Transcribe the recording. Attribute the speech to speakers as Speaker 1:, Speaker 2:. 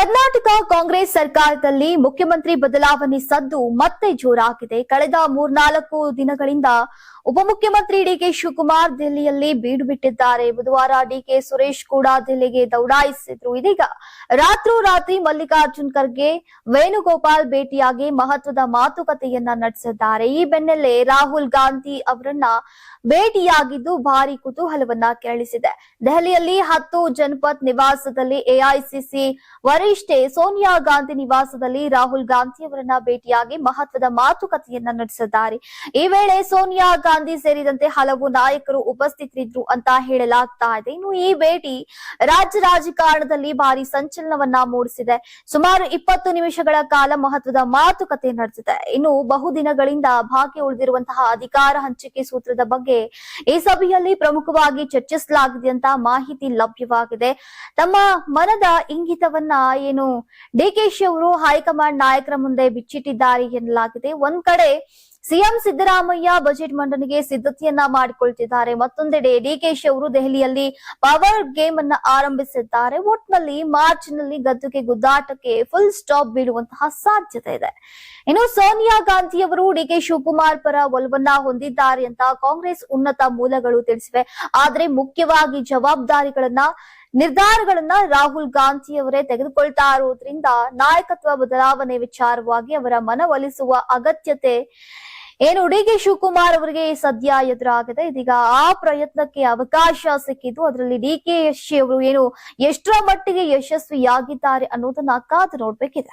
Speaker 1: ಕರ್ನಾಟಕ ಕಾಂಗ್ರೆಸ್ ಸರ್ಕಾರದಲ್ಲಿ ಮುಖ್ಯಮಂತ್ರಿ ಬದಲಾವಣೆ ಸದ್ದು ಮತ್ತೆ ಜೋರಾಗಿದೆ. ಕಳೆದ ಮೂರ್ನಾಲ್ಕು ದಿನಗಳಿಂದ ಉಪಮುಖ್ಯಮಂತ್ರಿ ಡಿಕೆ ಶಿವಕುಮಾರ್ ದೆಹಲಿಯಲ್ಲಿ ಬೀಡು ಬಿಟ್ಟಿದ್ದಾರೆ ಬುಧವಾರ ಡಿಕೆ ಸುರೇಶ್ ಕೂಡ ದೆಹಲಿಗೆ ದೌಡಾಯಿಸಿದ್ರು. ಇದೀಗ ರಾತ್ರೋರಾತ್ರಿ ಮಲ್ಲಿಕಾರ್ಜುನ್ ಖರ್ಗೆ ವೇಣುಗೋಪಾಲ್ ಭೇಟಿಯಾಗಿ ಮಹತ್ವದ ಮಾತುಕತೆಯನ್ನ ನಡೆಸಿದ್ದಾರೆ. ಈ ಬೆನ್ನಲ್ಲೇ ರಾಹುಲ್ ಗಾಂಧಿ ಅವರನ್ನ ಭೇಟಿಯಾಗಿದ್ದು ಭಾರಿ ಕುತೂಹಲವನ್ನ ಕೆರಳಿಸಿದೆ. ದೆಹಲಿಯಲ್ಲಿ ಹತ್ತು ಜನಪತ್ ನಿವಾಸದಲ್ಲಿ ಎಐಸಿಸಿ ವರಿಷ್ಠೆ ಸೋನಿಯಾ ಗಾಂಧಿ ನಿವಾಸದಲ್ಲಿ ರಾಹುಲ್ ಗಾಂಧಿ ಅವರನ್ನ ಭೇಟಿಯಾಗಿ ಮಹತ್ವದ ಮಾತುಕತೆಯನ್ನ ನಡೆಸಿದ್ದಾರೆ. ಈ ವೇಳೆ ಸೋನಿಯಾ ಗಾಂಧಿ ಸೇರಿದಂತೆ ಹಲವು ನಾಯಕರು ಉಪಸ್ಥಿತರಿದ್ರು ಅಂತ ಹೇಳಲಾಗ್ತಾ ಇದೆ. ಇನ್ನು ಈ ಭೇಟಿ ರಾಜ್ಯ ರಾಜಕಾರಣದಲ್ಲಿ ಭಾರಿ ಸಂಚಲನವನ್ನ ಮೂಡಿಸಿದೆ. ಸುಮಾರು ಇಪ್ಪತ್ತು ನಿಮಿಷಗಳ ಕಾಲ ಮಹತ್ವದ ಮಾತುಕತೆ ನಡೆಸಿದೆ. ಇನ್ನು ಬಹುದಿನಗಳಿಂದ ಬಾಕಿ ಉಳಿದಿರುವಂತಹ ಅಧಿಕಾರ ಹಂಚಿಕೆ ಸೂತ್ರದ ಬಗ್ಗೆ ಈ ಸಭೆಯಲ್ಲಿ ಪ್ರಮುಖವಾಗಿ ಚರ್ಚಿಸಲಾಗಿದೆ ಅಂತ ಮಾಹಿತಿ ಲಭ್ಯವಾಗಿದೆ. ತಮ್ಮ ಮನದ ಇಂಗಿತವನ್ನ ಏನು ಡಿಕೆಶಿ ಅವರು ಹೈಕಮಾಂಡ್ ನಾಯಕರ ಮುಂದೆ ಬಿಚ್ಚಿಟ್ಟಿದ್ದಾರೆ ಎನ್ನಲಾಗಿದೆ. ಒಂದ್ ಕಡೆ ಸಿಎಂ ಸಿದ್ದರಾಮಯ್ಯ ಬಜೆಟ್ ಮಂಡನೆಗೆ ಸಿದ್ಧತೆಯನ್ನ ಮಾಡಿಕೊಳ್ತಿದ್ದಾರೆ. ಮತ್ತೊಂದೆಡೆ ಡಿಕೆಶಿ ಅವರು ದೆಹಲಿಯಲ್ಲಿ ಪವರ್ ಗೇಮ್ ಅನ್ನ ಆರಂಭಿಸಿದ್ದಾರೆ. ಒಟ್ನಲ್ಲಿ ಮಾರ್ಚ್ನಲ್ಲಿ ಗದ್ದುಗೆ ಗುದ್ದಾಟಕ್ಕೆ ಫುಲ್ ಸ್ಟಾಪ್ ಬೀಳುವಂತಹ ಸಾಧ್ಯತೆ ಇದೆ. ಇನ್ನು ಸೋನಿಯಾ ಗಾಂಧಿ ಅವರು ಡಿಕೆ ಶಿವಕುಮಾರ್ ಪರ ಒಲವನ್ನ ಹೊಂದಿದ್ದಾರೆ ಅಂತ ಕಾಂಗ್ರೆಸ್ ಉನ್ನತ ಮೂಲಗಳು ತಿಳಿಸಿವೆ. ಆದ್ರೆ ಮುಖ್ಯವಾಗಿ ಜವಾಬ್ದಾರಿಗಳನ್ನ ನಿರ್ಧಾರಗಳನ್ನ ರಾಹುಲ್ ಗಾಂಧಿ ಅವರೇ ತೆಗೆದುಕೊಳ್ತಾ ಇರುವುದರಿಂದ ನಾಯಕತ್ವ ಬದಲಾವಣೆ ವಿಚಾರವಾಗಿ ಅವರ ಮನವೊಲಿಸುವ ಅಗತ್ಯತೆ ಏನು? ಡಿಕೆ ಶಿವಕುಮಾರ್ ಅವರಿಗೆ ಸದ್ಯ ಎದುರಾಗಿದೆ. ಇದೀಗ ಆ ಪ್ರಯತ್ನಕ್ಕೆ ಅವಕಾಶ ಸಿಕ್ಕಿದ್ದು ಅದರಲ್ಲಿ ಡಿಕೆ ಅವರು ಏನು ಎಷ್ಟರ ಮಟ್ಟಿಗೆ ಯಶಸ್ವಿಯಾಗಿದ್ದಾರೆ ಅನ್ನೋದನ್ನ ಕಾದು ನೋಡ್ಬೇಕಿದೆ.